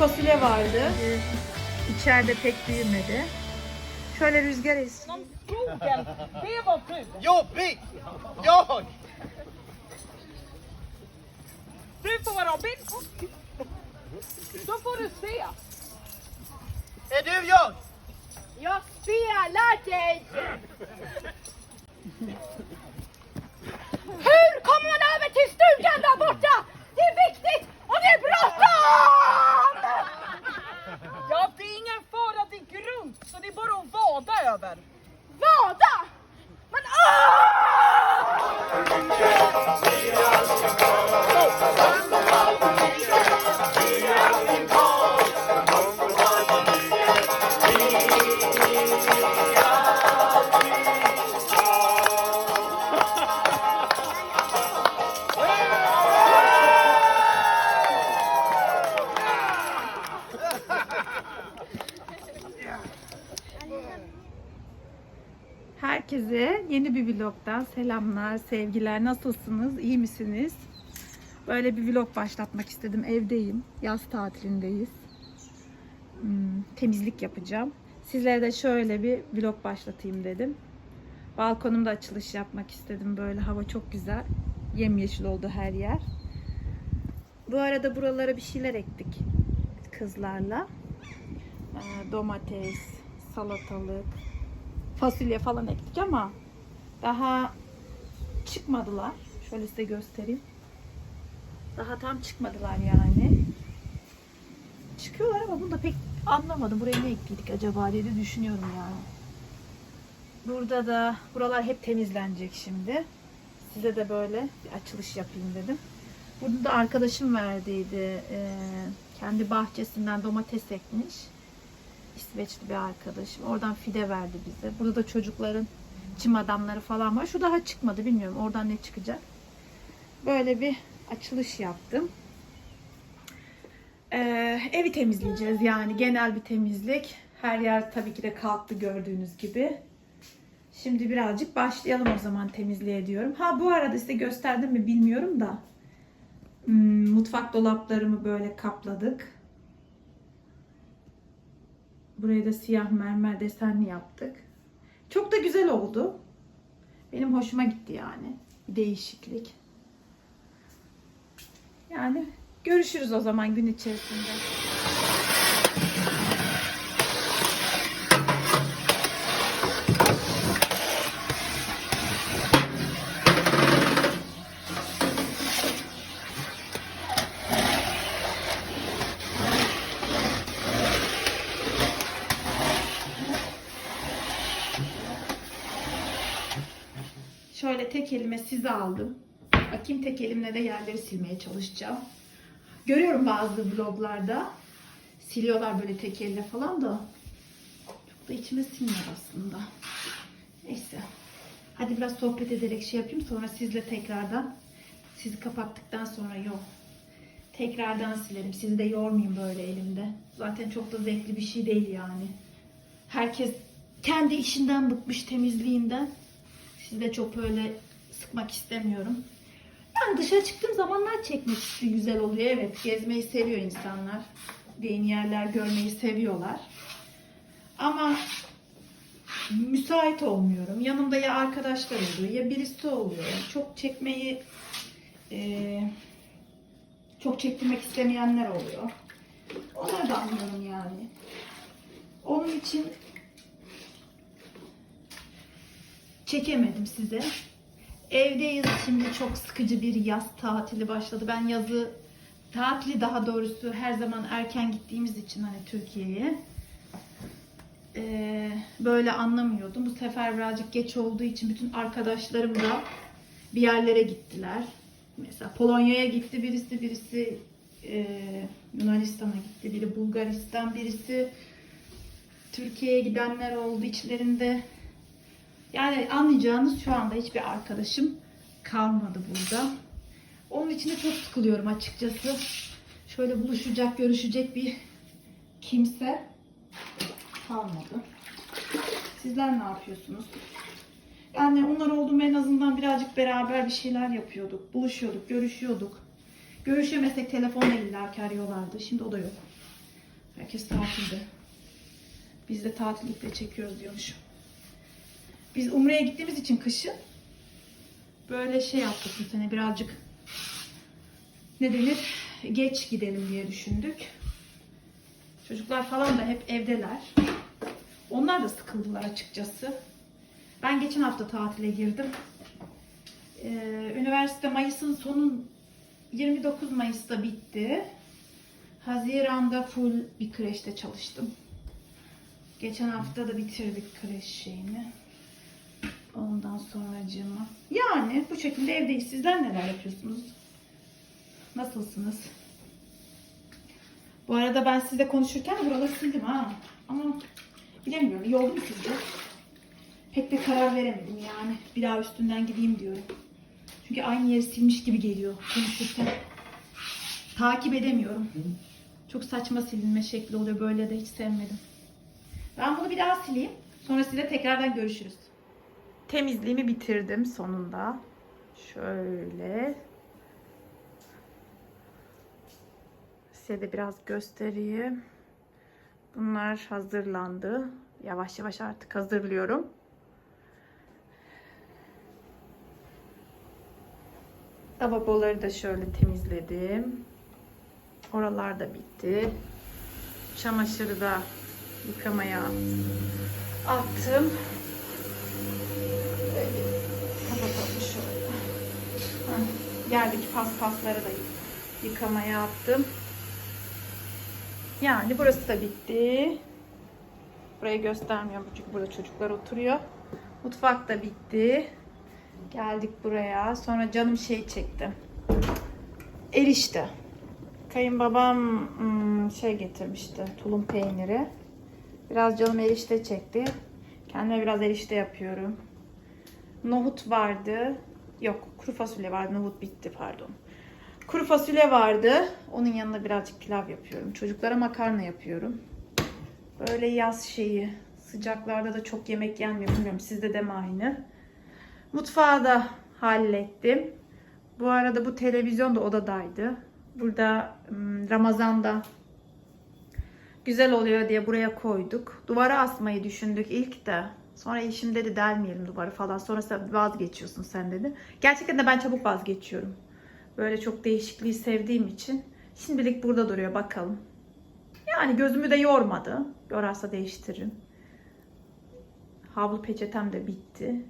fasulye vardı. İçeride pek büyümedi. Şöyle rüzgar esiyor. Ful. Jobbigt! Jag! Du får vara Robin. Då får du se. Är du jag? Jag spelar dig! Hur kommer man över till stugan där borta? Det är viktigt och det är bråttom! Vada över. Vada! Men åh! Yeni bir vlogdan selamlar, sevgiler. Nasılsınız? İyi misiniz? Böyle bir vlog başlatmak istedim. Evdeyim. Yaz tatilindeyiz. Hmm, temizlik yapacağım. Sizlere de şöyle bir vlog başlatayım dedim. Balkonumda açılış yapmak istedim. Böyle hava çok güzel. Yemyeşil oldu her yer. Bu arada buralara bir şeyler ektik kızlarla. Ee, domates, salatalık, fasulye falan ektik ama daha çıkmadılar. Şöyle size göstereyim. Daha tam çıkmadılar yani. Çıkıyorlar ama bunu da pek anlamadım. Buraya ne ekledik acaba diye düşünüyorum yani. Burada da buralar hep temizlenecek şimdi. Size de böyle bir açılış yapayım dedim. Burada da arkadaşım verdiydi. Ee, kendi bahçesinden domates ekmiş. İsveçli bir arkadaşım. Oradan fide verdi bize. Burada da çocukların çim adamları falan var. Şu daha çıkmadı bilmiyorum. Oradan ne çıkacak. Böyle bir açılış yaptım. Ee, evi temizleyeceğiz yani genel bir temizlik. Her yer tabii ki de kalktı gördüğünüz gibi. Şimdi birazcık başlayalım o zaman temizliğe diyorum. Ha bu arada size gösterdim mi bilmiyorum da. Hmm, mutfak dolaplarımı böyle kapladık. Burayı da siyah mermer desenli yaptık. Çok da güzel oldu. Benim hoşuma gitti yani. Bir değişiklik. Yani görüşürüz o zaman gün içerisinde. Şöyle tek elime sizi aldım. Bakayım tek elimle de yerleri silmeye çalışacağım. Görüyorum bazı vloglarda siliyorlar böyle tek elle falan da çok da içime sinmiyor aslında. Neyse. Hadi biraz sohbet ederek şey yapayım sonra sizle tekrardan sizi kapattıktan sonra yok. Tekrardan silerim. Sizi de yormayayım böyle elimde. Zaten çok da zevkli bir şey değil yani. Herkes kendi işinden bıkmış temizliğinden. Sizi de çok öyle sıkmak istemiyorum. Yani dışarı çıktığım zamanlar çekmek güzel oluyor. Evet gezmeyi seviyor insanlar. Yeni yerler görmeyi seviyorlar. Ama müsait olmuyorum. Yanımda ya arkadaşlar oluyor ya birisi oluyor. Çok çekmeyi eee, çok çektirmek istemeyenler oluyor. Onları da anlıyorum yani. Onun için çekemedim size. Evdeyiz şimdi çok sıkıcı bir yaz tatili başladı. Ben yazı tatili daha doğrusu her zaman erken gittiğimiz için hani Türkiye'ye ee, böyle anlamıyordum. Bu sefer birazcık geç olduğu için bütün arkadaşlarım da bir yerlere gittiler. Mesela Polonya'ya gitti birisi, birisi e, Yunanistan'a gitti, biri Bulgaristan, birisi Türkiye'ye gidenler oldu içlerinde. Yani anlayacağınız şu anda hiçbir arkadaşım kalmadı burada. Onun için de çok sıkılıyorum açıkçası. Şöyle buluşacak, görüşecek bir kimse kalmadı. Sizler ne yapıyorsunuz? Yani onlar olduğum en azından birazcık beraber bir şeyler yapıyorduk. Buluşuyorduk, görüşüyorduk. Görüşemesek telefonla illaki arıyorlardı. Şimdi o da yok. Herkes tatilde. Biz de tatillikle çekiyoruz diyormuşum. Biz Umre'ye gittiğimiz için kışın böyle şey yaptık bu sene birazcık ne denir geç gidelim diye düşündük. Çocuklar falan da hep evdeler. Onlar da sıkıldılar açıkçası. Ben geçen hafta tatile girdim. Ee, üniversite Mayıs'ın sonun 29 Mayıs'ta bitti. Haziran'da full bir kreşte çalıştım. Geçen hafta da bitirdik kreş şeyini. Ondan sonracığıma. Yani bu şekilde evdeyiz. Sizler neler yapıyorsunuz? Nasılsınız? Bu arada ben sizle konuşurken de buraları sildim ha. Ama bilemiyorum. İyi oldu mu sizce? Pek de karar veremedim yani. Bir daha üstünden gideyim diyorum. Çünkü aynı yeri silmiş gibi geliyor konuşurken. Takip edemiyorum. Çok saçma silinme şekli oluyor. Böyle de hiç sevmedim. Ben bunu bir daha sileyim. Sonra size tekrardan görüşürüz. Temizliğimi bitirdim sonunda. Şöyle. Size de biraz göstereyim. Bunlar hazırlandı. Yavaş yavaş artık hazırlıyorum. Lavaboları da şöyle temizledim. Oralar da bitti. Çamaşırı da yıkamaya attım. Yerdeki paspasları da yıkamaya attım. Yani burası da bitti. Burayı göstermiyorum çünkü burada çocuklar oturuyor. Mutfak da bitti. Geldik buraya. Sonra canım şey çekti. Erişte. Kayınbabam hmm, şey getirmişti. Tulum peyniri. Biraz canım erişte çekti. Kendime biraz erişte yapıyorum. Nohut vardı. Yok kuru fasulye vardı. Nohut bitti pardon. Kuru fasulye vardı. Onun yanına birazcık pilav yapıyorum. Çocuklara makarna yapıyorum. Böyle yaz şeyi. Sıcaklarda da çok yemek yenmiyor. Bilmiyorum sizde de mi aynı? Mutfağı da hallettim. Bu arada bu televizyon da odadaydı. Burada Ramazan'da güzel oluyor diye buraya koyduk. Duvara asmayı düşündük ilk de. Sonra eşim dedi delmeyelim duvarı falan. Sonra sen vazgeçiyorsun sen dedi. Gerçekten de ben çabuk vazgeçiyorum. Böyle çok değişikliği sevdiğim için. Şimdilik burada duruyor bakalım. Yani gözümü de yormadı. Yorarsa değiştiririm. Havlu peçetem de bitti.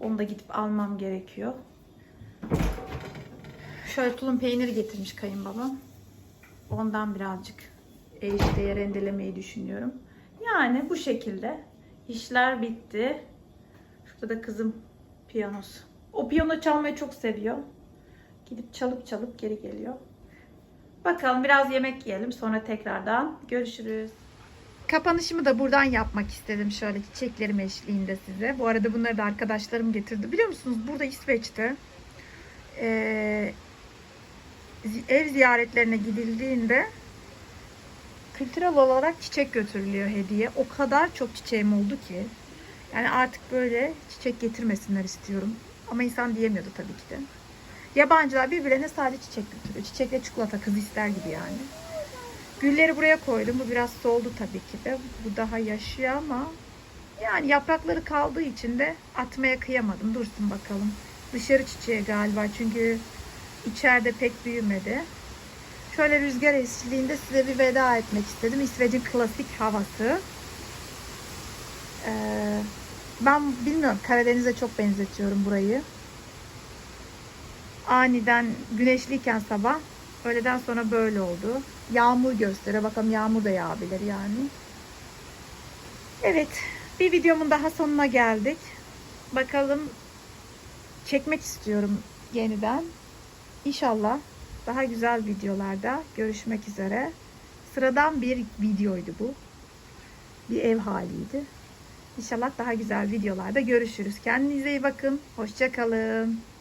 Onu da gidip almam gerekiyor. Şöyle tulum peyniri getirmiş kayınbabam. Ondan birazcık erişteye rendelemeyi düşünüyorum. Yani bu şekilde işler bitti. Şurada da kızım piyanosu. O piyano çalmayı çok seviyor. Gidip çalıp çalıp geri geliyor. Bakalım biraz yemek yiyelim sonra tekrardan görüşürüz. Kapanışımı da buradan yapmak istedim şöyle çiçeklerim eşliğinde size. Bu arada bunları da arkadaşlarım getirdi. Biliyor musunuz burada İsveç'te zi- ev ziyaretlerine gidildiğinde kültürel olarak çiçek götürülüyor hediye. O kadar çok çiçeğim oldu ki. Yani artık böyle çiçek getirmesinler istiyorum. Ama insan diyemiyordu tabii ki de. Yabancılar birbirlerine sadece çiçek götürüyor. Çiçekle çikolata kız ister gibi yani. Gülleri buraya koydum. Bu biraz soldu tabii ki de. Bu daha yaşıyor ama yani yaprakları kaldığı için de atmaya kıyamadım. Dursun bakalım. Dışarı çiçeği galiba çünkü içeride pek büyümedi. Şöyle rüzgar eşliğinde size bir veda etmek istedim. İsveç'in klasik havası. Ee, ben bilmiyorum Karadeniz'e çok benzetiyorum burayı. Aniden güneşliyken sabah öğleden sonra böyle oldu. Yağmur gösteriyor. Bakalım yağmur da yağabilir yani. Evet. Bir videomun daha sonuna geldik. Bakalım çekmek istiyorum yeniden. İnşallah daha güzel videolarda görüşmek üzere. Sıradan bir videoydu bu. Bir ev haliydi. İnşallah daha güzel videolarda görüşürüz. Kendinize iyi bakın. Hoşçakalın.